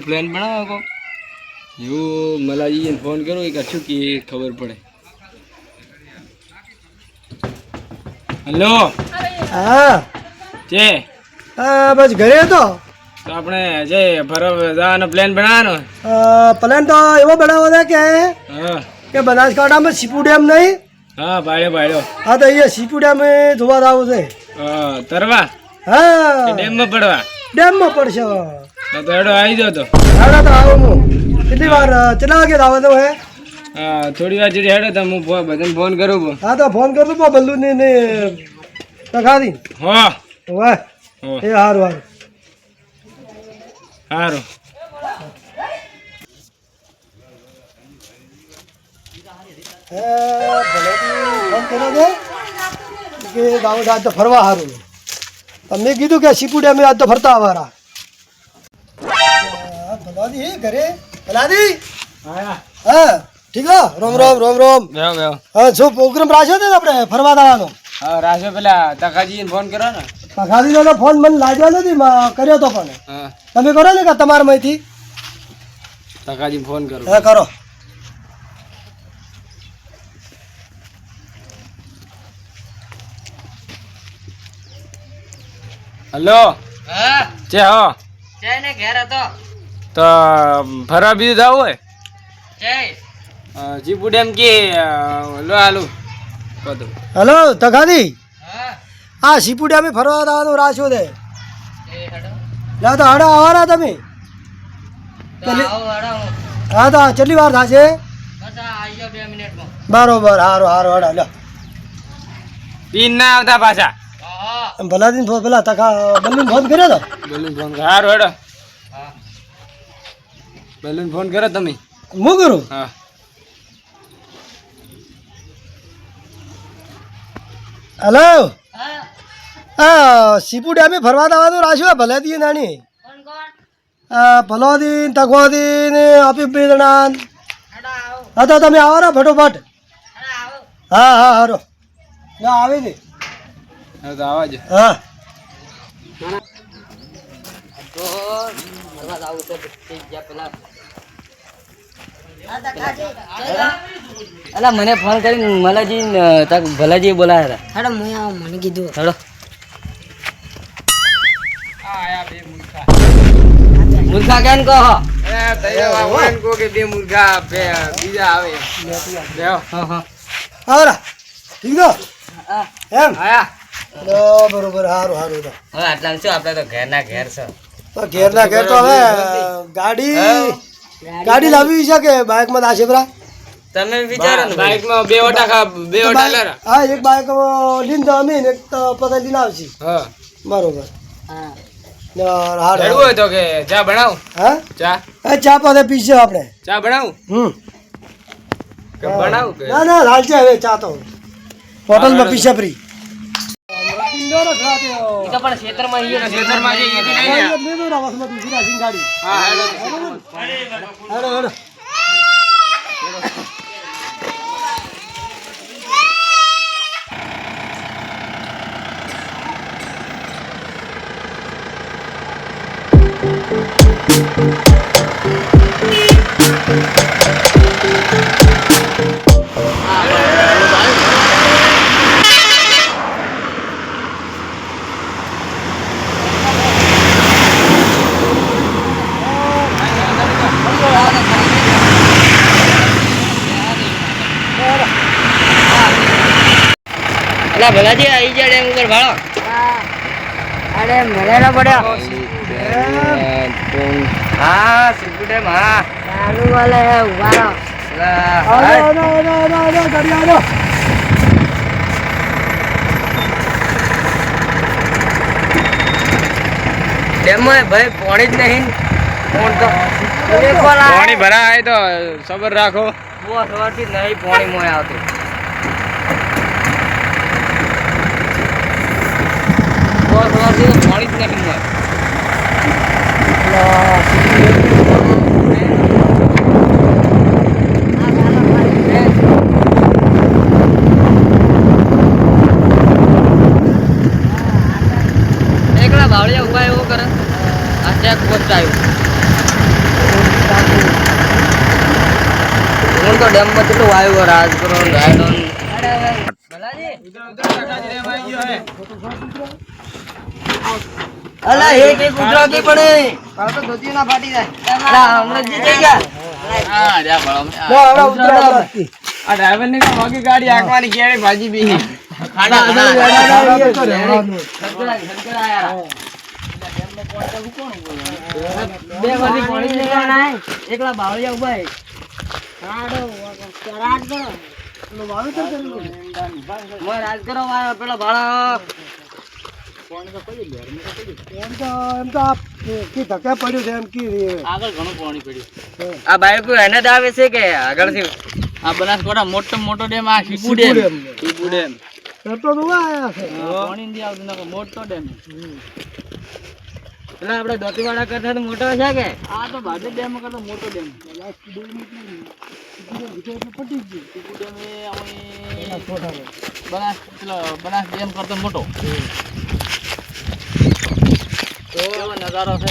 જવાનો પ્લાન બનાવો કો એવું મલાજીને ફોન કરો એ કશું કે ખબર પડે. હલો? હા. જે હા બસ ઘરે હતો. તો આપણે જે ફરવા જવાનો પ્લાન બનાવવાનો? પ્લાન તો એવો બનાવો છે કે હા. કે બનાસકાંઠામાં સીપુ ડેમ નહીં? હા ભાડ્યો ભાડ્યો હા તો અહીંયા સીપુ ડેમ જોવા આવું છે. હા તરવા? હા. ડેમમાં પડવા? ડેમમાં પડશે તો આવી ગયો તો. હાડા તો આવો હું. કેટલી વાર કેટલા વાગે તો હે? હા થોડી વાર સુધી હેડો તો હું બધાને ફોન કરું છું. હા તો ફોન કરું પો બલ્લુ ને ને તખાદી હા. વાહ એ હારું હારું. હારું. હે ભલે ફોન કર્યો છે કે દાઉદ આજ તો ફરવા સારું તમને કીધું કે સીપુ અમે આજ તો ફરતા આવવાના. હા, ભલાદી ઘરે ભલાદી હા ઠીક હો. રોમ રોમ રોમ રોમ. બેહો બેહો હા શું પ્રોગ્રામ રાખ્યો ને આપણે ફરવા જવાનો હા રાજો પેલા તકાજીને ફોન કરો ને. ખાધીનો તો ફોન મને લાગ્યો નથી મ- કર્યો તો પણ. હા. તમે કરો ને કે તમારા માંથી? તકાજીને ફોન કરો. હા કરો. હલો. હા. છે હો. જય ને ઘેર હતો. તો ફરવા બીજું જવું હોય? જી જીપુ કે લો આલુ બધું. હલો તખાદી હા. સીપુડે અમે ફરવા રાખ્યો છે એ લા તો હાડા આવવાના તમે? હું. તો કેટલી વાર થશે? બરોબર હારો હારો હાડા લ્યો પીન ના આવતા પાછા. ભલા ભલાદીન ફોન પેલા તકા બલ્લુન ફોન કર્યો તો? બલૂન ફોન હારો હેડો. બલૂન ફોન કરો તમે? હું કરું? હા. હેલો હા. સીપુ ડેમે ફરવા જવાનું ભલે દી નાની. ભલો દી આ ભલોદીન ને આપી બે જણા. હા તો તમે આવો ને ફટોફટ. હા હા હારો. ના આવી ને હા તો આવા જ. હા. તો ફરવા જાવું છે પેલા અલા મને ફોન કરીને મલાજી તક ભલાજી બોલાયા હતા. હેડો મેં આવો મને કીધું. હેડો. મૂર્ખા કેમ કહો? કે બે મુર્ગા બે બીજા આવે બે હા હા. આવરા ઠીક એમ? આયા. તો બરોબર હારું હારું હવે આટલા શું આપણે તો ઘેરના ઘેર છે. તો ઘેર ઘેર તો હવે ગાડી ગાડી લાવી છે કે બાઇકમાં દાશે બરા તમે વિચારો ને બાઇકમાં બે ઓટા ખા બે ઓટા લેરા. હા એક બાઇક લીન તો અમે એક તો પતા લીન આવશે. હા. બરોબર. હા. ને હોય તો કે ચા બનાવ? હા? ચા? એ ચા પાસે પીશે આપણે. ચા બનાવ? હમ. બનાવ બનાવું ના ના લાલ છે હવે ચા તો. હોટલમાં પીશે ફ્રી. પણ જઈએ. ગાડી હા અલા ભલાજી આઈ જા ડેમ ઉપર ભાળો. અરે મને પડ્યો. હા સીપુ ડેમ હા. ચાલુ વાલે ઉભારો આવો, આવો, આવો, આવો, આવો, ગાડી આવો. ભાઈ પાણી જ નહીં. કોણ તો પાણી ભરાય તો સબર રાખો. બહુ સવારથી નહીં પાણી મોય આવતું. સવાર સવારથી તો પાણી જ નહીં મળે ભાવડિયા ઊભા એવું કરે આ ચેક પોસ્ટ હું તો ડેમમાં કેટલું આવ્યું રાજ કરો. અલા એક એક ઉતરા કે પડે કાલ તો ધોતી ના ફાટી જાય. અલા હમણાં જે જઈ ગયા લો, હમણાં ઉતરા હમણાં. આ ડ્રાઈવર ને મોગી ગાડી આંકવાની કેવી ભાજી બી. ના, એ તો રહેવાનું. બે વાળી પાણી લેવા ના એકલા બાવળિયા ઊભા હે. રાજ કરો પેલું કર્યું છે. મોય રાજ કરો વા- પેલા ભાડા એમ તો એમ તો આ કી ધકે પડ્યું છે એમ કી આગળ ઘણું પાણી પડ્યું. આ બાઈક એને જ આવે છે કે આગળથી? આ બનાસકાંઠા મોટો મોટો ડેમ આ Shipu dam. Shipu dam. Petrol તો આયા છે. પાણી નથી આવતું નકર મોટો ડેમ એટલે આપણે દોતીવાડા કરતા તો મોટો છે કે? આ તો ભાજપ ડેમ કરતા મોટો ડેમ પટી ગયું. ડેમ એ બનાસ પેલો બનાસ ડેમ કરતો મોટો. કેવો નજારો છે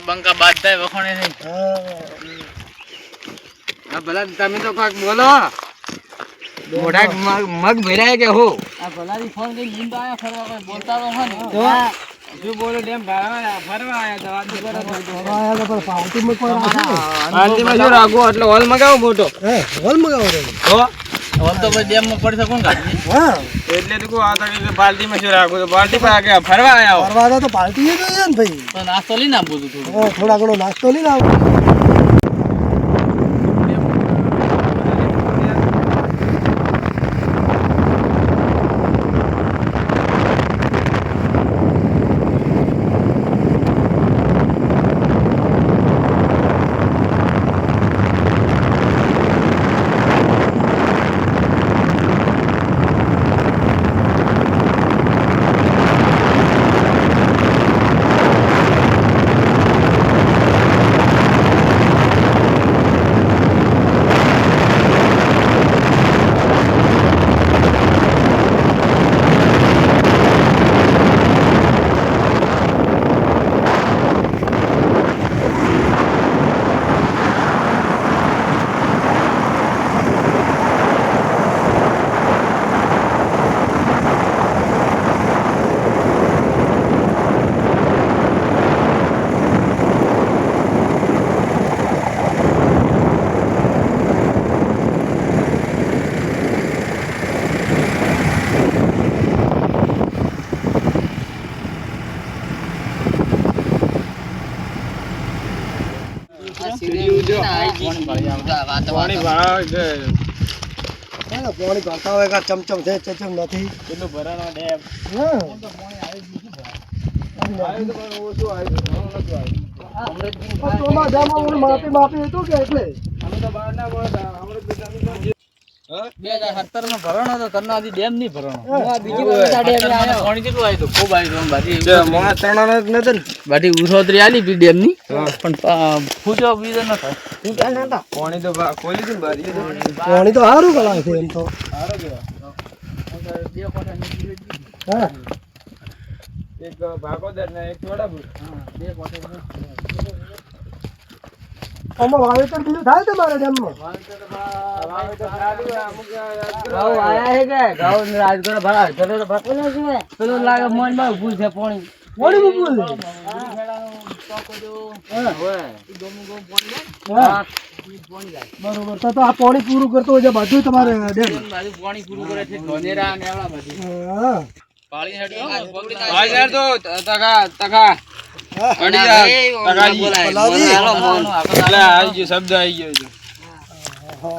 બંકા બાદ થાય વખોણે નહીં. ભલા તમે તો કાક બોલો. મોઢા મગ ભરાય કે હો? ભલા ફોન કરી બોલતા રહો ને. જો બોલો ડેમ ફરવા ફરવા આયા તો તો પણ કોઈ. રાખો એટલે હોલ મગાવો મોટો. હે, હોલ મગાવો તમે. તો તો ભાઈ ડેમમાં પડશે કોણ કાઢી હા. એટલે તો આ તો પાર્ટીમાં શું રાખો તો પર આગે ફરવા આયા ફરવા તો પાર્ટી એ ને ભાઈ. તો નાસ્તો લઈને આપું છું થોડો. થોડા ઘણો નાસ્તો લઈને આવો પાણી ભરતા હોય કે ચમચમ છે ચમચમ નથી. પેલું ભરાનો ડેમ. હા. પણ ચોમાસામાં ઓલું માપી માપી હતું કે એટલે? બે હજાર સત્તરમાં ભરાણો હતો ડેમ નહીં ભરણો. બીજી વખત પાણી કેટલું આવ્યું ખૂબ આવ્યું બાકી બાકી ઉછોતરી આલી પી ડેમની પણ ફૂટો બીજો ન થાય. પાણી તો ખોલી દીધું પાણી તો સારું ગણાય છે એમ તો. બે ગઈ. હા. એક ભાગોદર ને એક ચોડાપુર. હા, બે કોઠા આમાં વાવેતર બીજું થાય તમારે ડેમમાં ઘઉં આયા હે કે? ઘઉં રાજગોર ભરા ચલો તો ભરતો છે પેલો લાગે મનમાં ઉભું છે પાણી. પાણી મૂકવું છે? બરોબર. તો તો આ પાણી પૂરું કરતો હોય બધું તમારે ડેમ. પાણી પૂરું કરે છે ધોનેરા ને એવડા બધી. હા પાણી તો તકા તકા અડી જા તકાજી એટલે આવી ગયો શબ્દ આવી ગયો છે.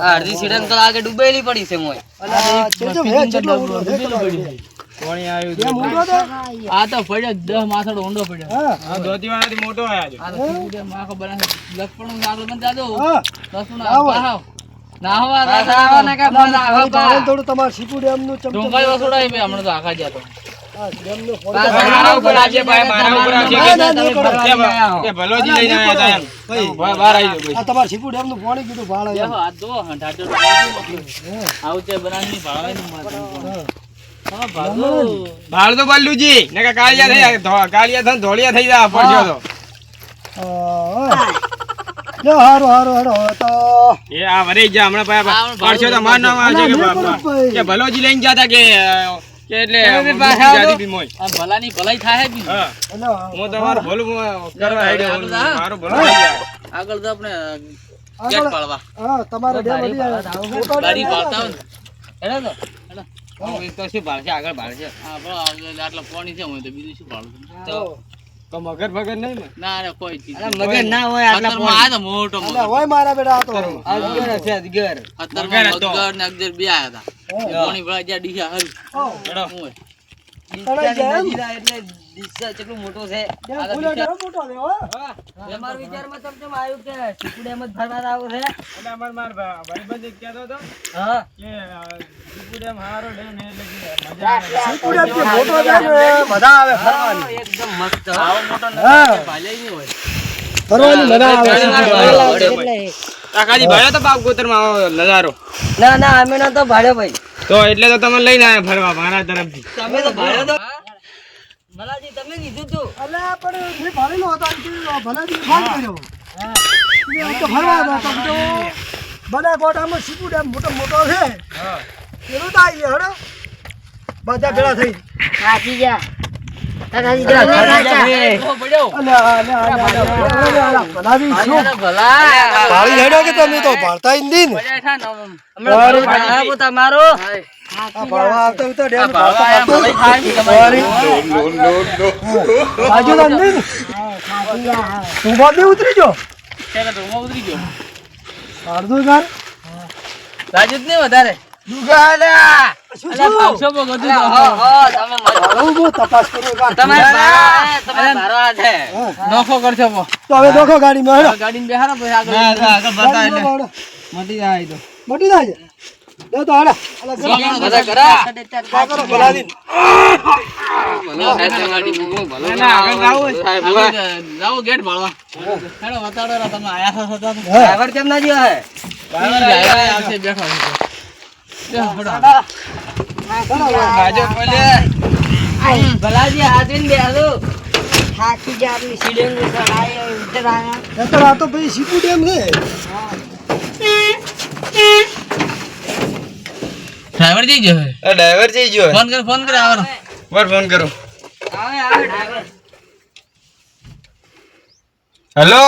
અડધી સીડન તો આગે ડૂબેલી પડી છે મોય? આ તો? પડ્યો. દસ માથડો ઊંડો પડ્યો મોટો આવ્યા. છે લખપણું દાદો હા. લસુણ નાહવા ને કે તો આવે. ને થોડું તમારે સીપુ ચમચમ. ડુંગળી વસોડાય બે હમણાં તો આખા જ્યાં તો. ભાડે તો બલ્લુજી કાળિયા થઈ ધોળિયા થઈ જા પડ્યો તો. હા. હારો હારો હારો તો એ આ વરે જા હમણાં પાયા પાડશો તો માર નામ આવશે કે બાપા. કે ભલોજી લઈને જાતા કે કે એટલે તમે બી પાછા જાતી બી મોય. આ ભલાની ભલાઈ થાય બી હા. હું તમારું ભલું કરવા હેડ્યો. મારું ભલું આગળ તો આપણે કેટ પાડવા. હા તમારે બે ડેમ ગાડી છે. પાડતા હોય હેડો તો હેડો. હા, તો શું ભાળશે? આગળ ભાળશે. હા બરો આટલા પાણી છે હું તો બીજું શું પાડું તો તો મગર ભગર નહીં ને ના કોઈ ચીજ મગર ના હોય ખતરમાં આ તો મોટો મગર. હોય મારા બેટા આ તો. અજગર હશે અજગર ખતરમાં મગર. મગર ને અગજર બે આયા હતા. હા. ભળા જ્યાં ડીસા હરી. હા. હું? એટલે ડીસા કેટલું મોટો છે. મોટો છે, હો. વિચારમાં તમ તેમ આવ્યું કે સીકુડ એમ જ ફરવા આવું છે. એટલે અમાર માર ભા- ભાઈબંધ કહેતો હતો હા. કે નજારો ના ના અમે નતો ભાડ્યો ભાઈ તો એટલે તો તમે લઈને આવ્યા ફરવા મારા તરફથી તો ભાડ્યો તો ભલાજી તમે કીધું તું અલ્યા પણ મેં ગોટામાં સીકુડ ડેમ મોટો મોટો છે તો આવી બધા ભેળા થઈ. જા. ને. ને ને ને. ઉતરી જો ઉતરી ગયો નહીં વધારે? શું અલ્યા શું પાંચસો માં ગધું તો. તમે ભાળું બહુ તપાસ કરો? ગાર. તમે તમે ભાડો આ છે નોખો કરશો તો હવે દેખો ગાડીમાં હેડો. બેહારો પછી આગળ ગાડીમાં મટી જાય તો. મટી જાય? છે લે તો હાલે. હાલે કરો. બધા કરા. આ કરો ભલાજી. ના, ના, આગળ જાવું હોય. આગળ ગેટ ભાળવા. હેડો બતાડો તમે આયા છો તો. ડ્રાઈવર કેમ ના જ્યો હે? ડ્રાઈવર આવશે બેઠો છે. બેહો, હેડો. બાજુ બોલે ભલાજી હાથવીને બેસો તો સીપુ ડેમ છે ડ્રાઈવર જઈ ગયો. ડ્રાઈવર જઈ ગયો ફોન કર ફોન કર આવવાનો. બર ફોન કરો. આવે આવે ડ્રાઈવર હેલો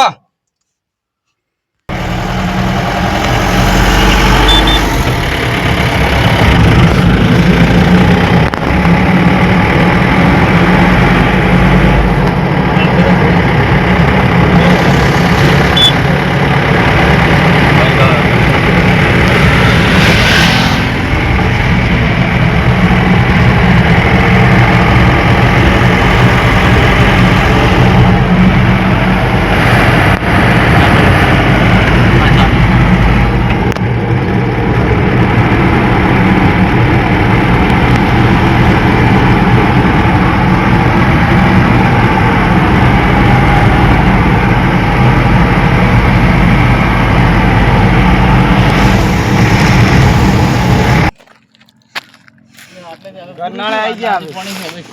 ઘરનાળા આવી ગયા આટલું પાણી છે બસ.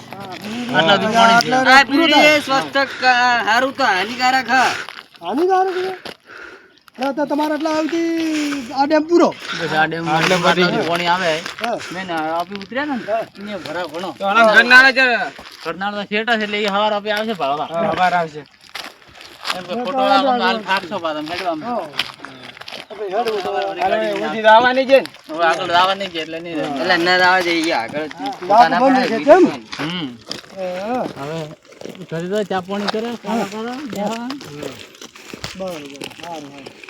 આટલા સુધી પાણી છે. આ પીડી સ્વસ્થ હારું તો હાનિકારક હ. હાનિકારક છે? તમારે એટલા આવતી આ ડેમ પૂરો. આ ડેમમાં આટલે આટલા પતી સુધી પાણી આવે. મેં આપી ઉતર્યા ને ભરા ઘણો તો ઘરનાળા છે એટલે એ હવાર આપી આવશે ભાળવા હા, આવશે. પાછા મેળવા ચા પાણી કરે. બરોબર.